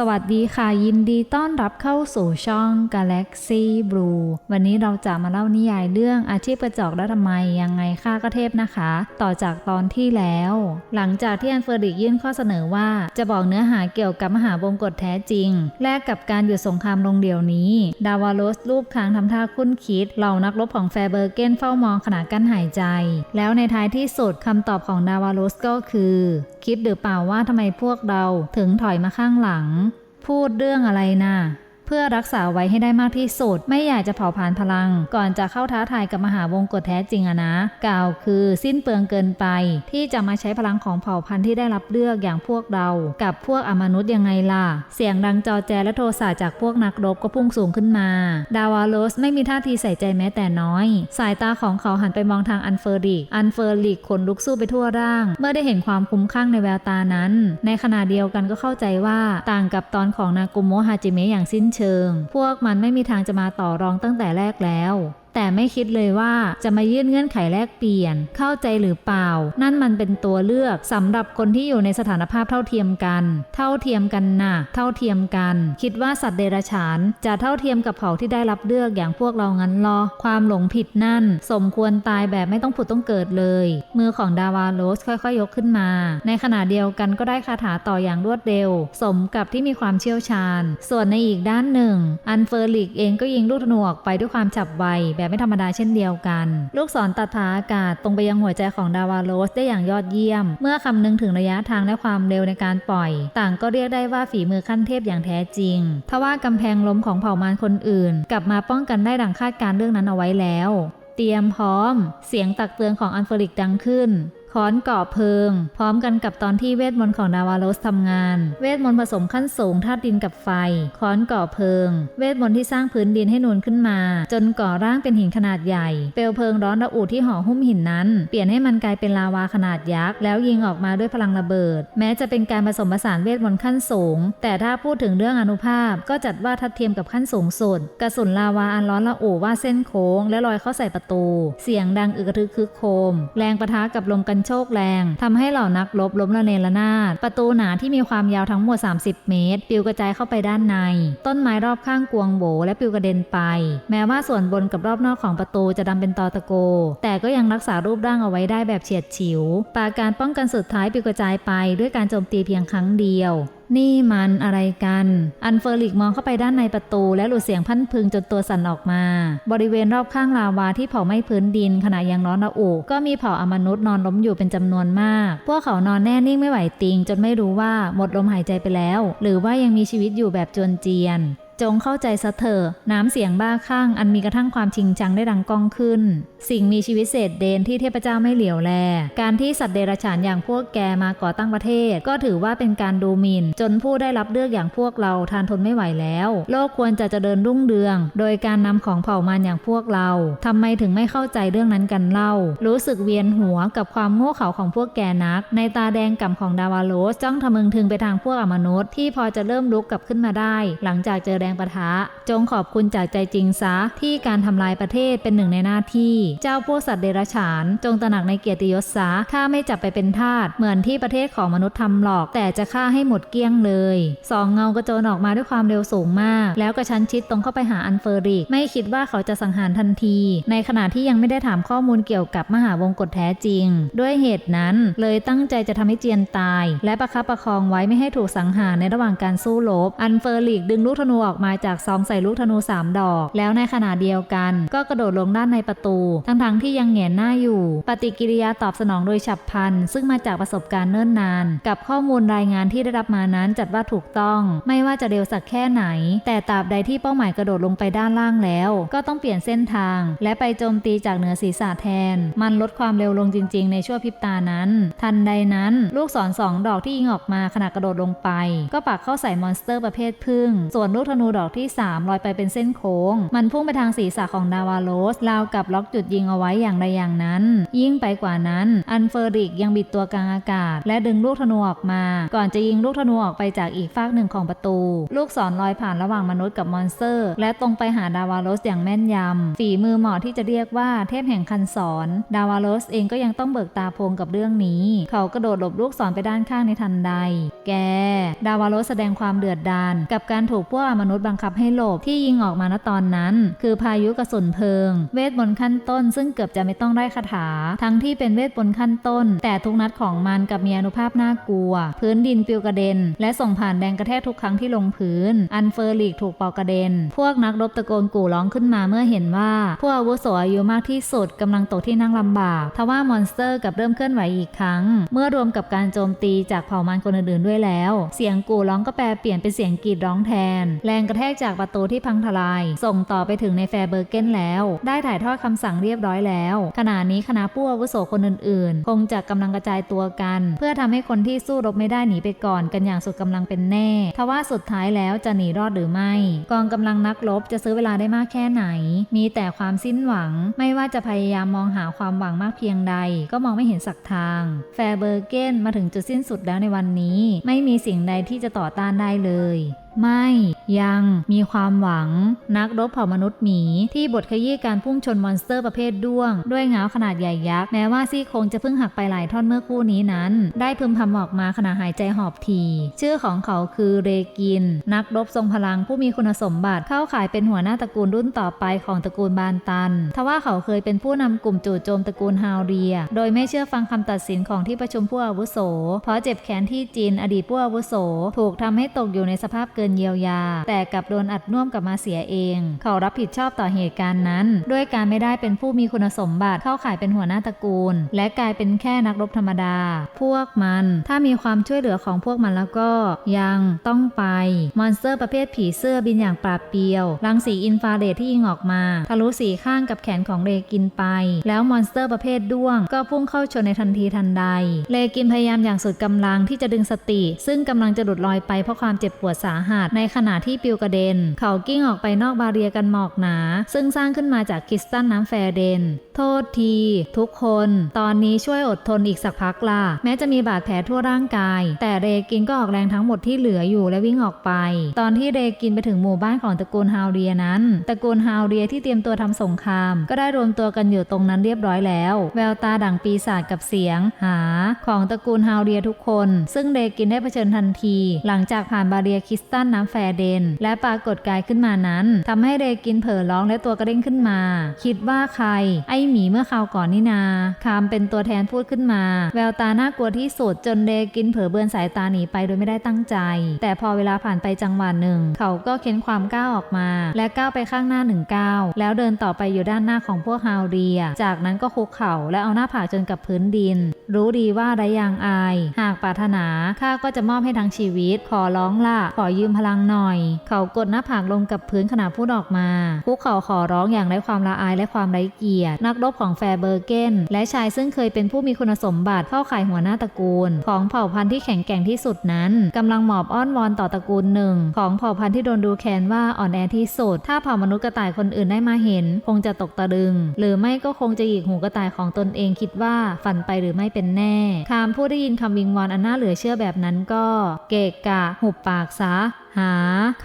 สวัสดีค่ะยินดีต้อนรับเข้าสู่ช่อง Galaxy Blue วันนี้เราจะมาเล่านิยายเรื่องอาชีพกระจอกและทำไมยังไงค่าก็เทพนะคะ ต่อจากตอนที่แล้ว หลังจากที่อันเฟอร์ดิกยื่นข้อเสนอว่าจะบอกเนื้อหาเกี่ยวกับมหาวงกฏแท้จริง แลกกับการหยุดสงครามลงเดี๋ยวนี้ ดาวาโรสรูปค้างทำท่าคุ้นคิดเหล่านักรบของแฟร์เบอร์เกนเฝ้ามองขณะกั้นหายใจ แล้วในท้ายที่สุดคำตอบของดาวาโรสก็คือ คิดหรือเปล่าว่าทำไมพวกเราถึงถอยมาข้างหลัง พูดเรื่องอะไรนะ่ะ เพื่อรักษาไว้ให้ได้มากที่สุด ไม่อยากจะเผาผลาญพลัง ก่อนจะเข้าท้าทายกับมหาวงกฏแท้จริงอะนะ กล่าวคือสิ้นเปลืองเกินไป ที่จะมาใช้พลังของเผ่าพันธุ์ที่ได้รับเลือกอย่างพวกเรา กับพวกอมนุษย์ยังไงล่ะ เสียงดังจอแจและโทสะจากพวกนักรบก็พุ่งสูงขึ้นมา ดาวาโรสไม่มีท่าทีใส่ใจแม้แต่น้อย สายตาของเขาหันไปมองทางอันเฟอร์ริก อันเฟอร์ริกขนลุกสู้ไปทั่วร่าง เมื่อได้เห็นความคุ้มข้างในแววตานั้น ในขณะเดียวกันก็เข้าใจว่าต่างกับตอนของนากุโมฮาจิเมะอย่างสิ้นเชิง พวกมันไม่มีทางจะมาต่อรองตั้งแต่แรกแล้ว แต่ไม่คิดเลยว่าจะมายื่นเงื่อนไขแลกเปลี่ยน เข้าใจหรือเปล่า นั่นมันเป็นตัวเลือกสำหรับคนที่อยู่ในสถานภาพเท่าเทียมกัน เท่าเทียมกันนะเท่าเทียมกัน คิดว่าสัตว์เดรัจฉานจะเท่าเทียมกับเผ่าที่ได้รับเลือกอย่างพวกเรางั้นหรอ ความหลงผิดนั่น สมควรตายแบบไม่ต้องผุดต้องเกิดเลย มือของดาวาโรสค่อยๆ ยกขึ้นมา ในขณะเดียวกันก็ได้คาถาต่ออย่างรวดเร็ว สมกับที่มีความเชี่ยวชาญ ส่วนในอีกด้านหนึ่ง อันเฟอร์ลิกเองก็ยิงลูกธนูออกไปด้วยความฉับไวแบบไม่ธรรมดาเช่นเดียวกัน ลูกศรตัดผ่าอากาศตรงไปยังหัวใจของดาวาโรสได้อย่างยอดเยี่ยม เมื่อคำนึงถึงระยะทางและความเร็วในการปล่อย ต่างก็เรียกได้ว่าฝีมือขั้นเทพอย่างแท้จริงทว่ากำแพงล้มของเผ่ามารคนอื่น กลับมาป้องกันได้ดังคาดการเรื่องนั้นเอาไว้แล้ว เตรียมพร้อม เสียงตักเตือนของอันเฟริกดังขึ้น ค้อนก่อเพลิง พร้อมกันกับตอนที่เวทมนต์ของดาวาโรสทำงาน เวทมนต์ผสมขั้นสูงธาตุดินกับไฟ ค้อนก่อเพลิง เวทมนต์ที่สร้างพื้นดินให้นูนขึ้นมา จนก่อร่างเป็นหินขนาดใหญ่ เปลวเพลิงร้อนระอุที่ห่อหุ้มหินนั้น เปลี่ยนให้มันกลายเป็นลาวาขนาดยักษ์แล้วยิงออกมาด้วยพลังระเบิด แม้จะเป็นการผสมผสานเวทมนต์ขั้นสูง แต่ถ้าพูดถึงเรื่องอนุภาพก็จัดว่าทัดเทียมกับขั้นสูงสุดกระสุนลาวาอันร้อนระอุว่าเส้นโค้ง และลอยเข้าใส่ประตู เสียงดังอึกกระทึกคึกโคม แรงประทะกับลมกันโชกแรงทำให้เหล่านักรบล้มละเนระนาดประตูหนาที่มีความยาวทั้งหมด 30 เมตรปลิวกระจายเข้าไปด้านใน ต้นไม้รอบข้างกวงโบและปลิวกระเด็นไป แม้ว่าส่วนบนกับรอบนอกของประตูจะดำเป็นตอตะโก แต่ก็ยังรักษารูปร่างเอาไว้ได้แบบเฉียดฉิวปราการป้องกันสุดท้ายปลิวกระจายไปด้วยการโจมตีเพียงครั้งเดียว นี่มันอะไรกัน อันเฟอร์ลิกมองเข้าไปด้านในประตู และหลุดเสียงพันพึงจนตัวสั่นออกมา บริเวณรอบข้างลาวาที่เผาไหม้พื้นดินขณะยังร้อนระอุก็มีเผาอมนุษย์นอนล้มอยู่เป็นจำนวนมาก พวกเขานอนแน่นิ่งไม่ไหวติง จนไม่รู้ว่าหมดลมหายใจไปแล้ว หรือว่ายังมีชีวิตอยู่แบบจวนเจียน จงเข้าใจซะเถอะน้ำเสียงบ้าคลั่งอันมีกระทั่งความชิงชังได้ดังก้องขึ้น สิ่งมีชีวิตเศษเดนที่เทพเจ้าไม่เหลียวแล การที่สัตว์เดรัจฉานอย่างพวกแกมาก่อตั้งประเทศ ก็ถือว่าเป็นการดูหมิ่น จนผู้ได้รับเลือกอย่างพวกเราทานทนไม่ไหวแล้ว โลกควรจะเจริญรุ่งเรือง โดยการนำของเผ่ามารอย่างพวกเราทำไมถึงไม่เข้าใจเรื่องนั้นกันเล่า รู้สึกเวียนหัวกับความโง่เขลาของพวกแกนัก ในตาแดงก่ำของดาวาโรสจ้องทะมึงถึงไปทางพวกอมนุษย์ที่พอจะเริ่มลุกกลับขึ้นมาได้ หลังจากเจอแรงปะทะ จงขอบคุณจากใจจริงซะที่การทำลายประเทศเป็นหนึ่งในหน้าที่ เจ้าพวกสัตว์เดรัจฉาน จงตระหนักในเกียรติยศซะข้าไม่จับไปเป็นทาสเหมือนที่ประเทศของมนุษย์ทำหรอก แต่จะฆ่าให้หมดเกลี้ยงเลยสองเงากระโจนออกมาด้วยความเร็วสูงมาก แล้วกระชั้นชิดตรงเข้าไปหาอันเฟอริก ไม่คิดว่าเขาจะสังหารทันที ในขณะที่ยังไม่ได้ถามข้อมูลเกี่ยวกับมหาวงกฏแท้จริง ด้วยเหตุนั้นเลยตั้งใจจะทำให้เจียนตาย และประคับประคองไว้ไม่ให้ถูกสังหารในระหว่างการสู้รบอันเฟอริกดึงลูกธนูออกมาจากซองใส่ลูกธนูสามดอก แล้วในขณะเดียวกัน ก็กระโดดลงด้านในประตู ทั้งๆที่ยังเหงียนหน้าอยู่ ปฏิกิริยาตอบสนองโดยฉับพลัน ซึ่งมาจากประสบการณ์เนิ่นนาน กับข้อมูลรายงานที่ได้รับมานั้นจัดว่าถูกต้อง ไม่ว่าจะเร็วสักแค่ไหน แต่ตราบใดที่เป้าหมายกระโดดลงไปด้านล่างแล้ว ก็ต้องเปลี่ยนเส้นทาง และไปโจมตีจากเหนือศีรษะแทน มันลดความเร็วลงจริง ๆ ในชั่วพริบตานั้น ทันใดนั้น ลูกศรสองดอกที่ยิงออกมาขณะกระโดดลงไป ก็ปักเข้าใส่มอนสเตอร์ประเภทพึ่ง ส่วนลูกธนูดอกที่สามลอยไปเป็นเส้นโค้ง มันพุ่งไปทางศีรษะของดาวาโรสราวกับล็อกจุดยิงเอาไว้อย่างใดอย่างนั้น ยิ่งไปกว่านั้น อันเฟอริกยังบิดตัวกลางอากาศ และดึงลูกธนูออกมา ก่อนจะยิงลูกธนูออกไปจากอีกฟากหนึ่งของประตู ลูกศรลอยผ่านระหว่างมนุษย์กับมอนสเตอร์ และตรงไปหาดาวาโรสอย่างแม่นยำฝีมือหมาะที่จะเรียกว่าเทพแห่งคันศร ดาวาโรสเองก็ยังต้องเบิกตาโพงกับเรื่องนี้ เขากระโดดหลบลูกศรไปด้านข้างในทันใด แก ดาวาโรสแสดงความเดือดดาลกับการถูกพวกมนุษย์บังคับให้หลบที่ยิงออกมาณตอนนั้น คือพายุกระสุนเพลิง เวทมนต์ขั้นต้น ซึ่งเกือบจะไม่ต้องได้คาถา ทั้งที่เป็นเวทมนต์ขั้นต้น แต่ทุกนัดของมันกับมีอนุภาพน่ากลัว พื้นดินปลิวกระเด็น และส่งผ่านแรงกระแทกทุกครั้งที่ลงพื้น อันเฟอร์ลิกถูกปอกกระเด็น พวกนักรบตะโกนกู่ร้องขึ้นมาเมื่อเห็นว่าผู้อาวุโสอายุมากที่สุดกำลังตกที่นั่งลำบากทว่ามอนสเตอร์กับเริ่มเคลื่อนไหวอีกครั้ง เมื่อรวมกับการโจมตีจากเผ่ามันคนอื่นๆด้วยแล้ว เสียงกู่ร้องก็แปลเปลี่ยนเป็นเสียงกรีดร้องแทน แรงกระแทกจากประตูที่พังทลาย ส่งต่อไปถึงในแฟร์เบอร์เกนแล้ว ได้ถ่ายทอดคำสั่งเรียบร้อยแล้ว ขณะนี้คณะผู้อาวุโสคนอื่นๆ คงจะกำลังกระจายตัวกัน เพื่อทำให้คนที่สู้รบไม่ได้หนีไปก่อนกันอย่างสุดกำลังเป็นแน่ทว่าสุดท้ายแล้วจะหนีรอดหรือไม่ กองกำลังนักรบจะซื้อเวลาได้มากแค่ไหน มีแต่ความสิ้นหวัง ไม่ว่าจะพยายามมองหาความหวังมากเพียงใด ก็มองไม่เห็นสักทาง แฟร์เบอร์เกนมาถึงจุดสิ้นสุดแล้วในวันนี้ ไม่มีสิ่งใดที่จะต่อต้านได้เลย ไม่ยังมีความหวัง นักรบเผ่ามนุษย์หมีที่บทขยี้การพุ่งชนมอนสเตอร์ประเภทด้วง ด้วยเงาขนาดใหญ่ยักษ์แม้ว่าซี่โครงจะเพิ่งหักไปหลายท่อนเมื่อคู่นี้นั้น ได้พึมพำออกมาขณะหายใจหอบทีชื่อของเขาคือเรกิน นักรบทรงพลังผู้มีคุณสมบัติเข้าขายเป็นหัวหน้าตระกูลรุ่นต่อไปของตระกูลบานตันทว่าเขาเคยเป็นผู้นำกลุ่มจู่โจมตระกูลฮาวเรีย โดยไม่เชื่อฟังคำตัดสินของที่ประชุมผู้อาวุโส เพราะเจ็บแค้นที่จีนอดีตผู้อาวุโส ถูกทำให้ตกอยู่ในสภาพเกินเยียวยา แต่กลับโดนอัดน่วมกลับมาเสียเอง เขารับผิดชอบต่อเหตุการณ์นั้น ด้วยการไม่ได้เป็นผู้มีคุณสมบัติเข้าข่ายเป็นหัวหน้าตระกูล และกลายเป็นแค่นักรบธรรมดา พวกมัน ถ้ามีความช่วยเหลือของพวกมันแล้วก็ยังต้องไป มอนสเตอร์ประเภทผีเสื้อบินอย่างปราบเปรียว รังสีอินฟราเรดที่ยิงออกมา ทะลุสีข้างกับแขนของเรกินไป แล้วมอนสเตอร์ประเภทด้วง ก็พุ่งเข้าชนในทันทีทันใดเรกินพยายามอย่างสุดกำลังที่จะดึงสติ ซึ่งกำลังจะหลุดลอยไปเพราะความเจ็บปวดสาหัสในขณะที่ปิวกระเด็น เขากิ้งออกไปนอกบาเรียกันหมอกหนา ซึ่งสร้างขึ้นมาจากคริสตัลน้ำแฟร์เดน โทษที ทุกคน ตอนนี้ช่วยอดทนอีกสักพักล่ะ แม้จะมีบาดแผลทั่วร่างกาย แต่เรกินก็ออกแรงทั้งหมดที่เหลืออยู่และวิ่งออกไป ตอนที่เรกินไปถึงหมู่บ้านของตระกูลฮาวเรียนั้น ตระกูลฮาวเรียที่เตรียมตัวทำสงคราม ก็ได้รวมตัวกันอยู่ตรงนั้นเรียบร้อยแล้ว แววตาดั่งปีศาจกับเสียง หา ของตระกูลฮาวเรียทุกคน ซึ่งเรกินได้เผชิญทันที หลังจากผ่านบาเรียคริสตัลน้ำแฟร์เดน และปรากฏกายขึ้นมานั้นทำให้เรกินเผลอร้องและตัวกระเด้งขึ้นมา คิดว่าใคร ไอหมีเมื่อคราวก่อนนี่นาคามเป็นตัวแทนพูดขึ้นมา แววตาน่ากลัวที่สุดจนเรกินเผลอเบือนสายตาหนีไปโดยไม่ได้ตั้งใจ แต่พอเวลาผ่านไปจังหวะหนึ่ง เขาก็เค้นความก้าวออกมา และก้าวไปข้างหน้าหนึ่งก้าวแล้วเดินต่อไปอยู่ด้านหน้าของพวกฮาวเรีย จากนั้นก็คุกเข่าและเอาหน้าผากจนกับพื้นดิน รู้ดีว่าไรยังอาย หากปรารถนาข้าก็จะมอบให้ทั้งชีวิต ขอร้องล่ะขอยืมพลังหน่อย เขากดหน้าผากลงกับพื้นขณะพูดออกมาคุกเข่าขอร้องอย่างไร้ความละอายและความไร้เกียรตินักรบของแฟร์เบอร์เกนและชายซึ่งเคยเป็นผู้มีคุณสมบัติเข้าข่ายหัวหน้าตระกูล ของเผ่าพันธุ์ที่แข็งแกร่งที่สุดนั้นกำลังหมอบอ้อนวอนต่อตระกูลหนึ่ง ของเผ่าพันธุ์ที่โดนดูแคลนว่าอ่อนแอที่สุด ถ้าเผ่ามนุษย์กระต่ายคนอื่นได้มาเห็น คงจะตกตะลึง หรือไม่ก็คงจะหยิกหูกระต่ายของตนเองคิดว่าฝันไปหรือไม่เป็นแน่คามผู้ได้ยินคำวิงวอนอันน่าเหลือเชื่อแบบนั้นก็ เกะกะ หุบปากซะ หา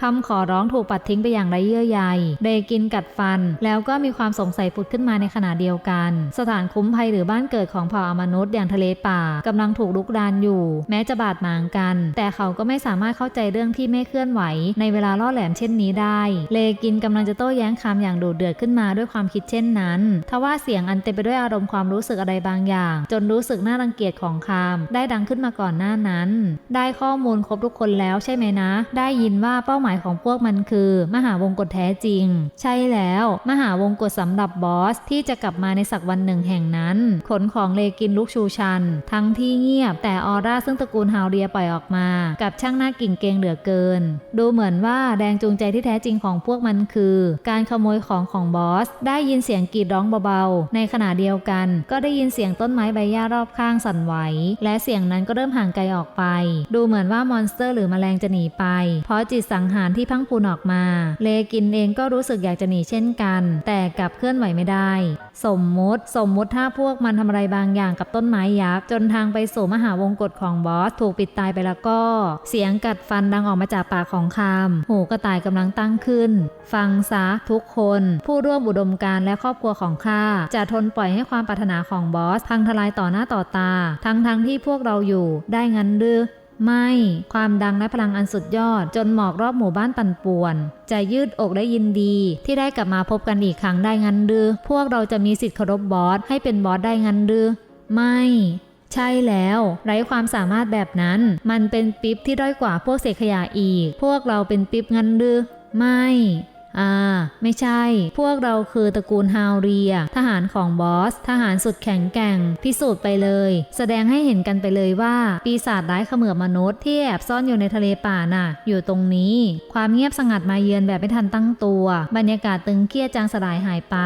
คำขอร้องถูกปัดทิ้งไปอย่างไร้เยื่อใยเดกินกัดฟัน แล้วก็มีความสงสัยผุดขึ้นมาในขณะเดียวกัน สถานคุ้มภัยหรือบ้านเกิดของเผ่าอมนุษย์อย่างทะเลป่ากำลังถูกลุกรานอยู่ แม้จะบาดหมางกัน แต่เขาก็ไม่สามารถเข้าใจเรื่องที่ไม่เคลื่อนไหว ในเวลาล่อแหลมเช่นนี้ได้ เลกินกำลังจะโต้แย้งคำอย่างดุเดือดขึ้นมาด้วยความคิดเช่นนั้นทว่าเสียงอันเต็มไปด้วยอารมณ์ความรู้สึกอะไรบางอย่าง จนรู้สึกน่ารังเกียจของคามได้ดังขึ้นมาก่อนหน้านั้น ได้ข้อมูลครบทุกคนแล้วใช่ไหมนะ ได้ยยินว่าเป้าหมายของพวกมันคือ มหาวงกฏแท้จริง ใช่แล้วมหาวงกฏสำหรับบอสที่จะกลับมาในสักวันหนึ่งแห่งนั้น ขนของเลกินลุกชูชัน ทั้งที่เงียบแต่ออร่าซึ่งตระกูลฮาวเรียปล่อยออกมา กับช่างหน้ากิ่งเกงเหลือเกิน ดูเหมือนว่าแรงจูงใจที่แท้จริงของพวกมันคือ การขโมยของของบอส ได้ยินเสียงกรีดร้องเบาๆ ในขณะเดียวกัน ก็ได้ยินเสียงต้นไม้ใบหญ้ารอบข้างสั่นไหว และเสียงนั้นก็เริ่มห่างไกลออกไป ดูเหมือนว่ามอนสเตอร์ หรือแมลงจะหนีไป พราะจิตสังหารที่พังพูนออกมา เลกินเองก็รู้สึกอยากจะหนีเช่นกัน แต่กลับเคลื่อนไหวไม่ได้ สมมุติ สมมุติถ้าพวกมันทำอะไรบางอย่างกับต้นไม้ยักษ์จนทางไปสู่มหาวงกฏของบอสถูกปิดตายไปแล้วก็ เสียงกัดฟันดังออกมาจากปากของคามหูกระต่ายกำลังตั้งขึ้น ฟังซะทุกคน ผู้ร่วมอุดมการและครอบครัวของข้าจะทนปล่อยให้ความปรารถนาของบอสพังทลายต่อหน้าต่อตา ทั้งทั้งที่พวกเราอยู่ได้งั้นหรือ ไม่ความดังและพลังอันสุดยอด จนหมอกรอบหมู่บ้านปั่นป่วน จะยืดอกได้ยินดี ที่ได้กลับมาพบกันอีกครั้งได้งันดือ พวกเราจะมีสิทธิ์เคารพบอสให้เป็นบอสได้งันดือไม่ ใช่แล้ว ไร้ความสามารถแบบนั้น มันเป็นปิ๊บที่ด้อยกว่าพวกเศษขยะอีก พวกเราเป็นปิ๊บงันดือไม่ อ่า ไม่ใช่ พวกเราคือตระกูลฮาวเรีย ทหารของบอส ทหารสุดแข็งแกร่ง พิสูจน์ไปเลย แสดงให้เห็นกันไปเลยว่า ปีศาจร้ายเขมือบมนุษย์ที่แอบซ่อนอยู่ในทะเลป่าน่ะ อยู่ตรงนี้ ความเงียบสงัดมาเยือนแบบไม่ทันตั้งตัว บรรยากาศตึงเครียดจางสลายหายไป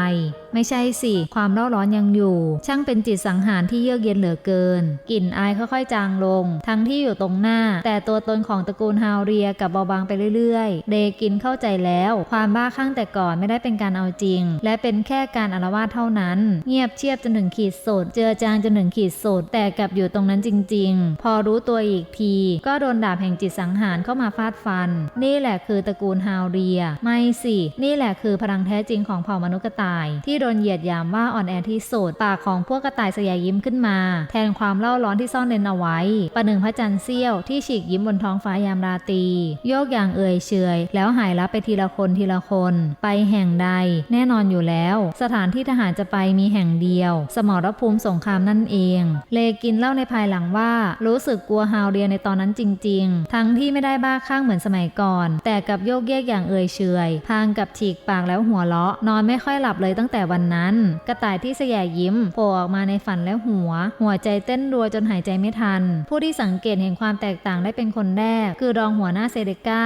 ไม่ใช่สิ ความเร่าร้อนยังอยู่ ช่างเป็นจิตสังหารที่เยือกเย็นเหลือเกิน กลิ่นอายค่อยๆจางลง ทั้งที่อยู่ตรงหน้า แต่ตัวตนของตระกูลฮาวเรียกับเบาบางไปเรื่อยๆ เดกินเข้าใจแล้ว ความบ้าคลั่งแต่ก่อนไม่ได้เป็นการเอาจริง และเป็นแค่การอารวาสเท่านั้น เงียบเชียบจนถึงขีดสุดเจือจางจนถึงขีดสุดแต่กลับอยู่ตรงนั้นจริง ๆ พอรู้ตัวอีกที ก็โดนดาบแห่งจิตสังหารเข้ามาฟาดฟัน นี่แหละคือตระกูลฮาวเรีย ไม่สิ นี่แหละคือพลังแท้จริงของเผ่ามนุษย์กระต่ายที่โดนเหยียดหยามว่าอ่อนแอที่สุดปากของพวกกระต่ายสยายยิ้มขึ้นมา แทนความเล่าร้อนที่ซ่อนเร้นเอาไว้ ประหนึ่งพระจันทร์เสี้ยวที่ฉีกยิ้มบนท้องฟ้ายามราตรีโยกอย่างเอื่อยเฉยแล้วหายลับไปทีละคนทีละคน ไปแห่งใด แน่นอนอยู่แล้ว สถานที่ทหารจะไปมีแห่งเดียว สมรภูมิสงครามนั่นเอง เลกินเล่าในภายหลังว่า รู้สึกกลัวฮาวเรียในตอนนั้นจริง ๆ ทั้งที่ไม่ได้บ้าคลั่งเหมือนสมัยก่อน แต่กับโยกเยกอย่างเอื่อยเฉยพางกับฉีกปากแล้วหัวเราะ นอนไม่ค่อยหลับเลยตั้งแต่วันนั้น กระต่ายที่แสยยิ้มโผล่ออกมาในฝันและหัว หัวใจเต้นรัวจนหายใจไม่ทัน ผู้ที่สังเกตเห็นความแตกต่างได้เป็นคนแรก คือรองหัวหน้าเซเดกา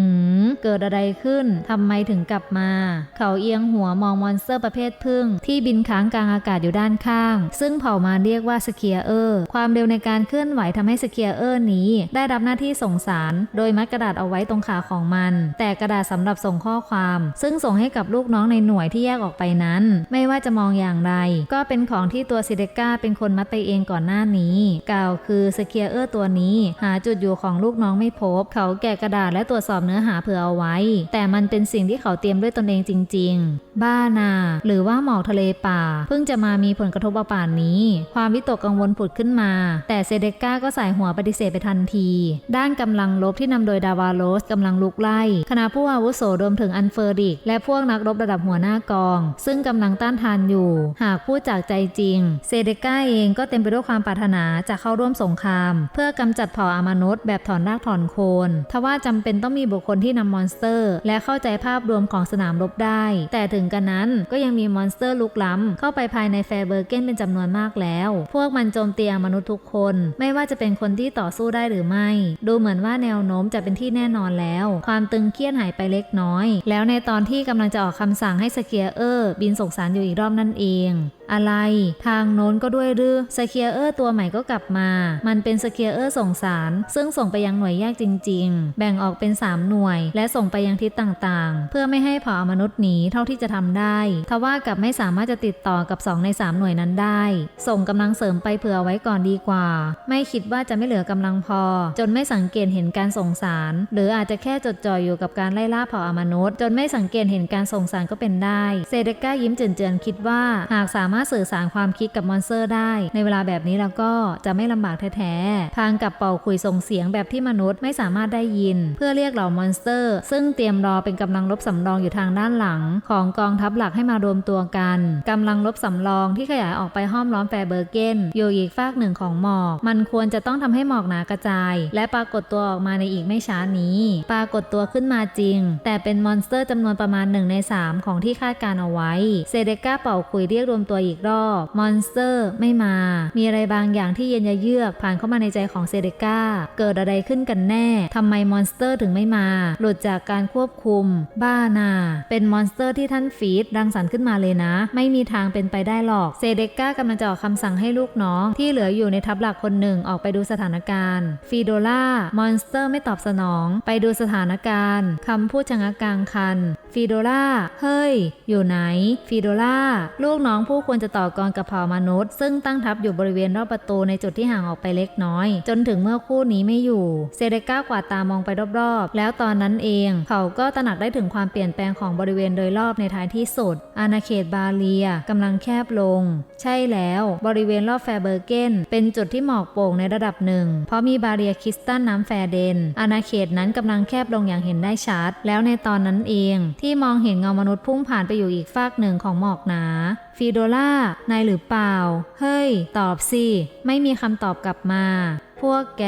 หืม เกิดอะไรขึ้น ทำไมถึงกลับมา เขาเอียงหัวมองมอนสเตอร์ประเภทพึ่ง ที่บินค้างกลางอากาศอยู่ด้านข้าง ซึ่งเผ่ามาเรียกว่าสเคียเออร์ ความเร็วในการเคลื่อนไหวทำให้สเคียเออร์นี้ ได้รับหน้าที่ส่งสาร โดยมัดกระดาษเอาไว้ตรงขาของมัน แต่กระดาษสำหรับส่งข้อความ ซึ่งส่งให้กับลูกน้องในหน่วยที่แยกออกไปนั้น ไม่ว่าจะมองอย่างไร ก็เป็นของที่ตัวซิเดก้าเป็นคนมัดไปเองก่อนหน้านี้ กล่าวคือสเคียเออร์ตัวนี้ หาจุดอยู่ของลูกน้องไม่พบ เขาแกะกระดาษและตรวจสอบเนื้อหาเผื่อเอาไว้ แต่มันเป็นสิ่งที่เขาเตรียมด้วยตนเองจริง ๆ บ้านา หรือว่าหมอกทะเลป่า เพิ่งจะมามีผลกระทบป่านนี้ ความวิตกกังวลผุดขึ้นมา แต่เซเดก้าก็ใส่หัวปฏิเสธไปทันที ด้านกำลังลบที่นำโดยดาวาโรสกำลังลุกไล่คณะผู้อาวุโสรวมถึงอันเฟอร์ดิก และพวกนักรบระดับหัวหน้ากอง ซึ่งกำลังต้านทานอยู่ หากพูดจากใจจริง เซเดก้าเองก็เต็มไปด้วยความปรารถนาจะเข้าร่วมสงคราม เพื่อกำจัดเผ่าอามนุษย์แบบถอนรากถอนโคน ทว่าจำเป็นต้องมีบุคคลที่นำมอนสเตอร์ และเข้าใจภาพรวมของสนามรบได้ แต่ถึงกันนั้นก็ยังมีมอนสเตอร์ลุกล้ำเข้าไปภายในแฟร์เบอร์เกนเป็นจำนวนมากแล้ว พวกมันโจมตีมนุษย์ทุกคน ไม่ว่าจะเป็นคนที่ต่อสู้ได้หรือไม่ ดูเหมือนว่าแนวโน้มจะเป็นที่แน่นอนแล้ว ความตึงเครียดหายไปเล็กน้อย แล้วในตอนที่กำลังจะออกคำสั่งให้สเกียเออร์บินส่งสารอยู่อีกรอบนั่นเอง อะไร ทางโน้นก็ด้วยหรือสเคียเออร์ตัวใหม่ก็กลับมา มันเป็นสเคียเออร์ส่งสาร ซึ่งส่งไปยังหน่วยแยกจริง ๆ แบ่งออกเป็น 3 หน่วย และส่งไปยังทิศต่างๆ เพื่อไม่ให้เผ่ามนุษย์หนีเท่าที่จะทำได้ ทว่ากับไม่สามารถจะติดต่อกับ 2 ใน 3 หน่วยนั้นได้ ส่งกำลังเสริมไปเผื่อไว้ก่อนดีกว่า ไม่คิดว่าจะไม่เหลือกำลังพอ จนไม่สังเกตเห็นการส่งสาร หรืออาจจะแค่จดจ่ออยู่กับการไล่ล่าเผ่าอมนุษย์ จนไม่สังเกตเห็นการส่งสารก็เป็นได้ เซเดก้ายิ้มเจือนๆคิดว่าหากสามารถสื่อสารความคิดกับมอนสเตอร์ได้ ในเวลาแบบนี้แล้วก็จะไม่ลำบากแท้ๆพางกับเป่าคุยส่งเสียงแบบที่มนุษย์ไม่สามารถได้ยิน เพื่อเรียกเหล่ามอนสเตอร์ ซึ่งเตรียมรอเป็นกำลังรบสำรองอยู่ทางด้านหลัง ของกองทัพหลักให้มารวมตัวกันกำลังรบสำรองที่ขยายออกไปห้อมล้อมแฟเบอร์เกนอยู่อีกฝากหนึ่งของหมอก มันควรจะต้องทำให้หมอกหนากระจาย และปรากฏตัวออกมาในอีกไม่ช้านี้ ปรากฏตัวขึ้นมาจริง แต่เป็นมอนสเตอร์จำนวนประมาณหนึ่งในสามของที่คาดการเอาไว้เซเดก้าเป่าคุยเรียกรวมตัวอีกรอบ มอนสเตอร์ไม่มา มีอะไรบางอย่างที่เย็นยะเยือกผ่านเข้ามาในใจของเซเดก้าเกิดอะไรขึ้นกันแน่ทำไมมอนสเตอร์ถึงไม่มา หลุดจากการควบคุม บ้านา เป็นมอนสเตอร์ที่ท่านฟีดรังสรรค์ขึ้นมาเลยนะ ไม่มีทางเป็นไปได้หรอก เซเดก้ากำลังจะออกคำสั่งให้ลูกน้อง ที่เหลืออยู่ในทัพหลักคนหนึ่งออกไปดูสถานการณ์ ฟีโดล่ามอนสเตอร์ไม่ตอบสนอง ไปดูสถานการณ์คำพูดชะงักกลางคัน ฟีโดล่า เฮ้ย อยู่ไหน ฟีโดล่า ลูกน้องผู้ควรจะต่อกรกับเผ่ามนุษย์ ซึ่งตั้งทัพอยู่บริเวณรอบประตูในจุดที่ห่างออกไปเล็กน้อย จนถึงเมื่อคู่นี้ไม่อยู่ เซเดก้ากวาดตามองไปรอบๆ แล้วตอนนั้นเอง เขาก็ตระหนักได้ถึงความเปลี่ยนแปลงของบริเวณโดยรอบในท้ายที่สุด อาณาเขตบาเลียกำลังแคบลง ใช่แล้วบริเวณรอบแฟร์เบอร์เกนเป็นจุดที่หมอกโป่งในระดับหนึ่ง เพราะมีบาเรียคริสตัลน้ำแฟร์เดน อาณาเขตนั้นกำลังแคบลงอย่างเห็นได้ชัด แล้วในตอนนั้นเอง ที่มองเห็นเงามนุษย์พุ่งผ่านไปอยู่อีกฟากหนึ่งของหมอกหนาฟีโดล่านายหรือเปล่า เฮ้ย ตอบสิ ไม่มีคำตอบกลับมา พวกแก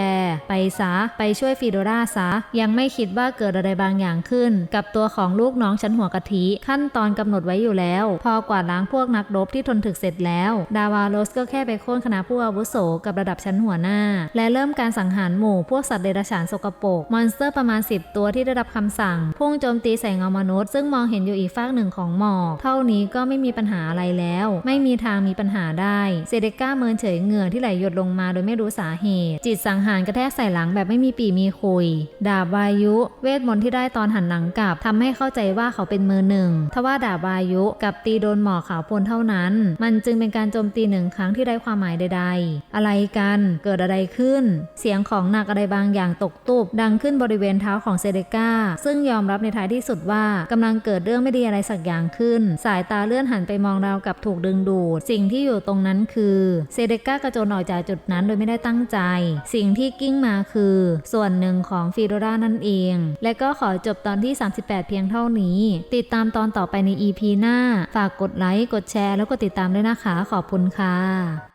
ไปซะไปช่วยฟีโดราซะยังไม่คิดว่าเกิดอะไรบางอย่างขึ้น กับตัวของลูกน้องชั้นหัวกะทิ ขั้นตอนกำหนดไว้อยู่แล้ว พอกวาดล้างพวกนักรบที่ทนถึกเสร็จแล้ว ดาวาโรสก็แค่ไปโค่นคณะผู้อาวุโสกับระดับชั้นหัวหน้า และเริ่มการสังหารหมู่พวกสัตว์เดรัจฉานสกปรกมอนสเตอร์ประมาณ 10 ตัวที่ได้รับคำสั่ง พุ่งโจมตีใส่เงามนุษย์ ซึ่งมองเห็นอยู่อีกฝากหนึ่งของหมอกเท่านี้ก็ไม่มีปัญหาอะไรแล้ว ไม่มีทางมีปัญหาได้เซเดก้าเมินเฉยเหงื่อที่ไหลหยดลงมาโดยไม่รู้สาเหตุจิตสังหารกระแทกใส่หลังแบบไม่มีปีมีคุย ดาบวายุ เวทมนต์ที่ได้ตอนหันหลังกลับทำให้เข้าใจว่าเขาเป็นมือหนึ่งทว่าดาบวายุกับตีโดนหมอกขาวพลเท่านั้น มันจึงเป็นการโจมตีหนึ่งครั้งที่ไร้ความหมายใด ๆ อะไรกันเกิดอะไรขึ้น เสียงของหนักอะไรบางอย่างตกตุบดังขึ้นบริเวณเท้าของเซเดก้าซึ่งยอมรับในท้ายที่สุดว่ากำลังเกิดเรื่องไม่ดีอะไรสักอย่างขึ้น สายตาเลื่อนหันไปมองราวกับถูกดึงดูด สิ่งที่อยู่ตรงนั้นคือเซเดก้ากระโจนออกจากจุดนั้นโดยไม่ได้ตั้งใจสิ่งที่กิ้งมาคือ ส่วนหนึ่งของฟิโดรานั่นเอง และก็ขอจบตอนที่ 38 เพียงเท่านี้ ติดตามตอนต่อไปใน EP หน้า ฝากกดไลค์ กดแชร์ แล้วก็ติดตามด้วยนะคะ ขอบคุณค่ะ